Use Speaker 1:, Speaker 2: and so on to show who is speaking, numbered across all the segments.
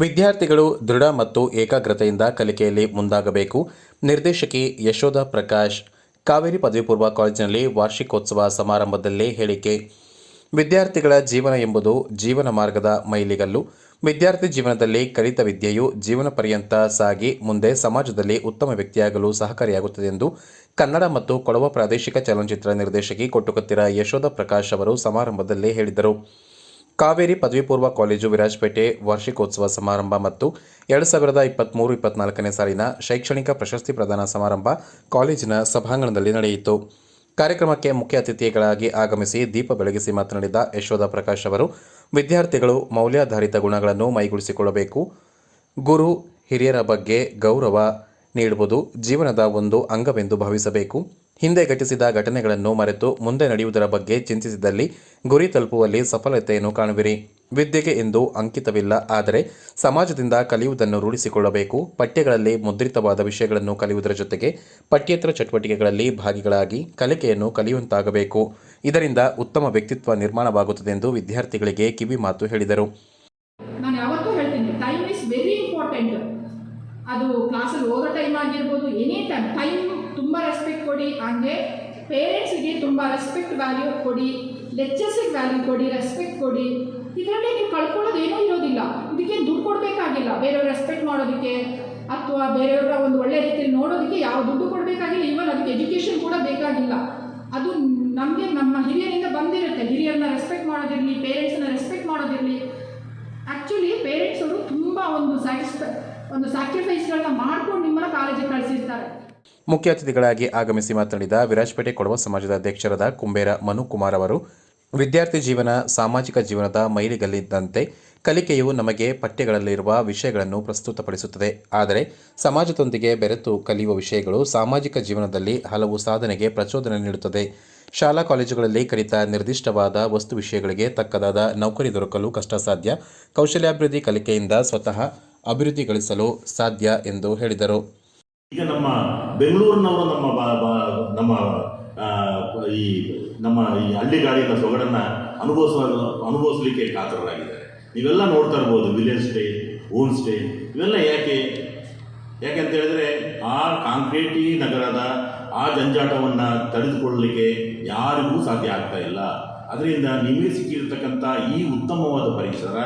Speaker 1: ವಿದ್ಯಾರ್ಥಿಗಳು ದೃಢ ಮತ್ತು ಏಕಾಗ್ರತೆಯಿಂದ ಕಲಿಕೆಯಲ್ಲಿ ಮುಂದಾಗಬೇಕು. ನಿರ್ದೇಶಕಿ ಯಶೋಧ ಪ್ರಕಾಶ್, ಕಾವೇರಿ ಪದವಿ ಪೂರ್ವ ಕಾಲೇಜಿನಲ್ಲಿ ವಾರ್ಷಿಕೋತ್ಸವ ಸಮಾರಂಭದಲ್ಲಿ ಹೇಳಿಕೆ. ವಿದ್ಯಾರ್ಥಿಗಳ ಜೀವನ ಎಂಬುದು ಜೀವನ ಮಾರ್ಗದ ಮೈಲಿಗಲ್ಲು. ವಿದ್ಯಾರ್ಥಿ ಜೀವನದಲ್ಲಿ ಕಲಿತ ವಿದ್ಯೆಯು ಜೀವನ ಪರ್ಯಂತ ಸಾಗಿ ಮುಂದೆ ಸಮಾಜದಲ್ಲಿ ಉತ್ತಮ ವ್ಯಕ್ತಿಯಾಗಲು ಸಹಕಾರಿಯಾಗುತ್ತದೆ ಎಂದು ಕನ್ನಡ ಮತ್ತು ಕೊಡವ ಪ್ರಾದೇಶಿಕ ಚಲನಚಿತ್ರ ನಿರ್ದೇಶಕಿ ಕೊಟ್ಟುಕತ್ತಿರ ಯಶೋಧ ಪ್ರಕಾಶ್ ಅವರು ಸಮಾರಂಭದಲ್ಲಿ ಹೇಳಿದರು. ಕಾವೇರಿ ಪದವಿ ಪೂರ್ವ ಕಾಲೇಜು ವಿರಾಜಪೇಟೆ ವಾರ್ಷಿಕೋತ್ಸವ ಸಮಾರಂಭ ಮತ್ತು ಎರಡು ಸಾವಿರದ ಇಪ್ಪತ್ತ್ಮೂರು ಇಪ್ಪತ್ನಾಲ್ಕನೇ ಸಾಲಿನ ಶೈಕ್ಷಣಿಕ ಪ್ರಶಸ್ತಿ ಪ್ರದಾನ ಸಮಾರಂಭ ಕಾಲೇಜಿನ ಸಭಾಂಗಣದಲ್ಲಿ ನಡೆಯಿತು. ಕಾರ್ಯಕ್ರಮಕ್ಕೆ ಮುಖ್ಯ ಅತಿಥಿಗಳಾಗಿ ಆಗಮಿಸಿ ದೀಪ ಬೆಳಗಿಸಿ ಮಾತನಾಡಿದ ಯಶೋಧ ಪ್ರಕಾಶ್ ಅವರು, ವಿದ್ಯಾರ್ಥಿಗಳು ಮೌಲ್ಯಾಧಾರಿತ ಗುಣಗಳನ್ನು ಮೈಗೂಡಿಸಿಕೊಳ್ಳಬೇಕು. ಗುರು, ಹಿರಿಯರ ಬಗ್ಗೆ ಗೌರವ ನೀಡುವುದು ಜೀವನದ ಒಂದು ಅಂಗವೆಂದು ಭಾವಿಸಬೇಕು. ಹಿಂದೆ ಘಟಿಸಿದ ಘಟನೆಗಳನ್ನು ಮರೆತು ಮುಂದೆ ನಡೆಯುವುದರ ಬಗ್ಗೆ ಚಿಂತಿಸಿದಲ್ಲಿ ಗುರಿ ತಲುಪುವಲ್ಲಿ ಸಫಲತೆಯನ್ನು ಕಾಣುವಿರಿ. ವಿದ್ಯೆಗೆ ಎಂದು ಅಂಕಿತವಿಲ್ಲ. ಆದರೆ ಸಮಾಜದಿಂದ ಕಲಿಯುವುದನ್ನು ರೂಢಿಸಿಕೊಳ್ಳಬೇಕು. ಪಠ್ಯಗಳಲ್ಲಿ ಮುದ್ರಿತವಾದ ವಿಷಯಗಳನ್ನು ಕಲಿಯುವುದರ ಜೊತೆಗೆ ಪಠ್ಯೇತರ ಚಟುವಟಿಕೆಗಳಲ್ಲಿ ಭಾಗಿಗಳಾಗಿ ಕಲಿಕೆಯನ್ನು ಕಲಿಯುವಂತಾಗಬೇಕು. ಇದರಿಂದ ಉತ್ತಮ ವ್ಯಕ್ತಿತ್ವ ನಿರ್ಮಾಣವಾಗುತ್ತದೆ ಎಂದು ವಿದ್ಯಾರ್ಥಿಗಳಿಗೆ ಕಿವಿ ಮಾತು ಹೇಳಿದರು.
Speaker 2: ಅದು ಕ್ಲಾಸಲ್ಲಿ ಹೋಗೋ ಟೈಮ್ ಆಗಿರ್ಬೋದು ಏನೇ ಟೈಮ್ ಟೈಮ್ ತುಂಬ ರೆಸ್ಪೆಕ್ಟ್ ಕೊಡಿ. ಹಾಗೆ ಪೇರೆಂಟ್ಸಿಗೆ ತುಂಬ ರೆಸ್ಪೆಕ್ಟ್ ವ್ಯಾಲ್ಯೂ ಕೊಡಿ. ಲೆಕ್ಚರ್ಸಿಗೆ ವ್ಯಾಲ್ಯೂ ಕೊಡಿ ರೆಸ್ಪೆಕ್ಟ್ ಕೊಡಿ. ಇದರಲ್ಲಿ ನೀವು ಕಳ್ಕೊಳ್ಳೋದು ಏನೂ ಇರೋದಿಲ್ಲ. ಇದಕ್ಕೆ ದುಡ್ಡು ಕೊಡಬೇಕಾಗಿಲ್ಲ. ಬೇರೆಯವ್ರ ರೆಸ್ಪೆಕ್ಟ್ ಮಾಡೋದಕ್ಕೆ ಅಥವಾ ಬೇರೆಯವರ ಒಂದು ಒಳ್ಳೆ ರೀತಿಯಲ್ಲಿ ನೋಡೋದಕ್ಕೆ ಯಾವ ದುಡ್ಡು ಕೊಡಬೇಕಾಗಿಲ್ಲ. ಈವನ್ ಅದಕ್ಕೆ ಎಜುಕೇಷನ್ ಕೂಡ ಬೇಕಾಗಿಲ್ಲ. ಅದು ನಮಗೆ ನಮ್ಮ ಹಿರಿಯರಿಂದ ಬಂದಿರುತ್ತೆ. ಹಿರಿಯರನ್ನ ರೆಸ್ಪೆಕ್ಟ್ ಮಾಡೋದಿರಲಿ ಪೇರೆಂಟ್ಸನ್ನ ರೆಸ್ಪೆಕ್ಟ್ ಮಾಡೋದಿರಲಿ. ಆ್ಯಕ್ಚುಲಿ ಪೇರೆಂಟ್ಸ್ ಅವರು ತುಂಬ ಒಂದು ಸ್ಯಾಟಿಸ್ಫೈ ಒಂದು ಸ್ಯಾಕ್ರಿಫೈಸ್ಗಳನ್ನ ಮಾಡ್ಕೊಂಡು ನಿಮ್ಮನ್ನ
Speaker 1: ಮುಖ್ಯ ಅತಿಥಿಗಳಾಗಿ ಆಗಮಿಸಿ ಮಾತನಾಡಿದ ವಿರಾಜಪೇಟೆ ಕೊಡವ ಸಮಾಜದ ಅಧ್ಯಕ್ಷರಾದ ಕುಂಬೇರ ಮನುಕುಮಾರ್ ಅವರು, ವಿದ್ಯಾರ್ಥಿ ಜೀವನ, ಸಾಮಾಜಿಕ ಜೀವನದ ಮೈಲಿಗಲ್ಲಿದ್ದಂತೆ ಕಲಿಕೆಯು ನಮಗೆ ಪಠ್ಯಗಳಲ್ಲಿರುವ ವಿಷಯಗಳನ್ನು ಪ್ರಸ್ತುತಪಡಿಸುತ್ತದೆ. ಆದರೆ ಸಮಾಜದೊಂದಿಗೆ ಬೆರೆತು ಕಲಿಯುವ ವಿಷಯಗಳು ಸಾಮಾಜಿಕ ಜೀವನದಲ್ಲಿ ಹಲವು ಸಾಧನೆಗೆ ಪ್ರಚೋದನೆ ನೀಡುತ್ತದೆ. ಶಾಲಾ ಕಾಲೇಜುಗಳಲ್ಲಿ ಕಲಿತ ನಿರ್ದಿಷ್ಟವಾದ ವಸ್ತು ವಿಷಯಗಳಿಗೆ ತಕ್ಕದಾದ ನೌಕರಿ ದೊರಕಲು ಕಷ್ಟ ಸಾಧ್ಯ ಕೌಶಲ್ಯಾಭಿವೃದ್ಧಿ ಕಲಿಕೆಯಿಂದ ಸ್ವತಃ ಅಭಿವೃದ್ಧಿಗೊಳಿಸಲು ಸಾಧ್ಯ ಎಂದು ಹೇಳಿದರು.
Speaker 3: ಈಗ ನಮ್ಮ ಬೆಂಗಳೂರಿನವರು ನಮ್ಮ ನಮ್ಮ ಈ ನಮ್ಮ ಈ ಹಳ್ಳಿಗಾಡಿನ ಸೊಗಡನ್ನ ಅನುಭವಿಸ ಅನುಭವಿಸಲಿಕ್ಕೆ ಕಾತರರಾಗಿದ್ದಾರೆ. ನೀವೆಲ್ಲ ನೋಡ್ತಾ ಇರ್ಬೋದು, ವಿಲೇಜ್ ಸ್ಟೇ ಹೋಮ್ ಸ್ಟೇ, ಇವೆಲ್ಲ ಯಾಕೆ? ಯಾಕೆ ಅಂತ ಹೇಳಿದ್ರೆ, ಆ ಕಾಂಕ್ರೀಟಿ ನಗರದ ಆ ಜಂಜಾಟವನ್ನು ತಡೆದುಕೊಳ್ಳಲಿಕ್ಕೆ ಯಾರಿಗೂ ಸಾಧ್ಯ ಆಗ್ತಾ ಇಲ್ಲ. ಅದರಿಂದ ನಿಮಗೆ ಸಿಕ್ಕಿರ್ತಕ್ಕಂಥ ಈ ಉತ್ತಮವಾದ ಪರಿಸರ,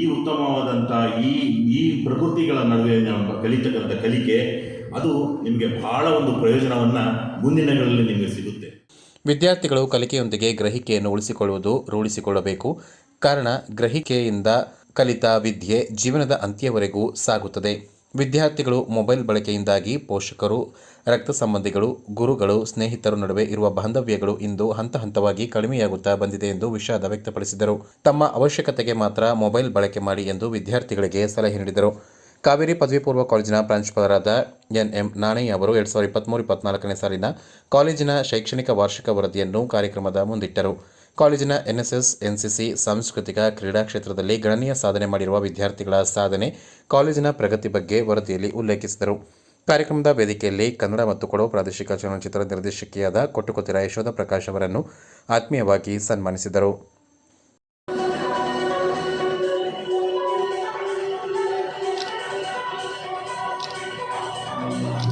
Speaker 3: ಈ ಉತ್ತಮವಾದಂಥ ಈ ಈ ಪ್ರಕೃತಿಗಳ ನಡುವೆ ಕಲಿತಕ್ಕಂಥ ಕಲಿಕೆ ಅದು ನಿಮಗೆ ಬಹಳ ಒಂದು ಪ್ರಯೋಜನವನ್ನು ಮುಂದಿನಗಳಲ್ಲಿ ದಿನಗಳಲ್ಲಿ ನಿಮಗೆ ಸಿಗುತ್ತೆ.
Speaker 1: ವಿದ್ಯಾರ್ಥಿಗಳು ಕಲಿಕೆಯೊಂದಿಗೆ ಗ್ರಹಿಕೆಯನ್ನು ಉಳಿಸಿಕೊಳ್ಳುವುದು, ರೂಢಿಸಿಕೊಳ್ಳಬೇಕು. ಕಾರಣ, ಗ್ರಹಿಕೆಯಿಂದ ಕಲಿತ ವಿದ್ಯೆ ಜೀವನದ ಅಂತ್ಯವರೆಗೂ ಸಾಗುತ್ತದೆ. ವಿದ್ಯಾರ್ಥಿಗಳು ಮೊಬೈಲ್ ಬಳಕೆಯಿಂದಾಗಿ ಪೋಷಕರು, ರಕ್ತ ಸಂಬಂಧಿಗಳು, ಗುರುಗಳು, ಸ್ನೇಹಿತರ ನಡುವೆ ಇರುವ ಬಾಂಧವ್ಯಗಳು ಇಂದು ಹಂತ ಹಂತವಾಗಿ ಕಡಿಮೆಯಾಗುತ್ತಾ ಬಂದಿದೆ ಎಂದು ವಿಷಾದ ವ್ಯಕ್ತಪಡಿಸಿದರು. ತಮ್ಮ ಅವಶ್ಯಕತೆಗೆ ಮಾತ್ರ ಮೊಬೈಲ್ ಬಳಕೆ ಮಾಡಿ ಎಂದು ವಿದ್ಯಾರ್ಥಿಗಳಿಗೆ ಸಲಹೆ ನೀಡಿದರು. ಕಾವೇರಿ ಪದವಿ ಪೂರ್ವ ಕಾಲೇಜಿನ ಪ್ರಾಂಶುಪಾಲರಾದ ಎನ್ ಎಂ ನಾಣಯ್ಯ ಅವರು ಎರಡು ಸಾವಿರದ ಇಪ್ಪತ್ತ್ಮೂರು ಇಪ್ಪತ್ನಾಲ್ಕನೇ ಸಾಲಿನ ಕಾಲೇಜಿನ ಶೈಕ್ಷಣಿಕ ವಾರ್ಷಿಕ ವರದಿಯನ್ನು ಕಾರ್ಯಕ್ರಮದ ಮುಂದಿಟ್ಟರು. ಕಾಲೇಜಿನ ಎನ್ಎಸ್ಎಸ್, ಎನ್ಸಿಸಿ ಸಾಂಸ್ಕೃತಿಕ ಕ್ರೀಡಾ ಕ್ಷೇತ್ರದಲ್ಲಿ ಗಣನೀಯ ಸಾಧನೆ ಮಾಡಿರುವ ವಿದ್ಯಾರ್ಥಿಗಳ ಸಾಧನೆ ಕಾಲೇಜಿನ ಪ್ರಗತಿ ಬಗ್ಗೆ ವರದಿಯಲ್ಲಿ ಉಲ್ಲೇಖಿಸಿದರು. ಕಾರ್ಯಕ್ರಮದ ವೇದಿಕೆಯಲ್ಲಿ ಕನ್ನಡ ಮತ್ತು ಕೊಡವು ಪ್ರಾದೇಶಿಕ ಚಲನಚಿತ್ರ ನಿರ್ದೇಶಕಿಯಾದ ಕೊಟ್ಟುಕೊತ್ತಿರ ಯಶೋಧ ಪ್ರಕಾಶ್ ಅವರನ್ನು ಆತ್ಮೀಯವಾಗಿ ಸನ್ಮಾನಿಸಿದರು.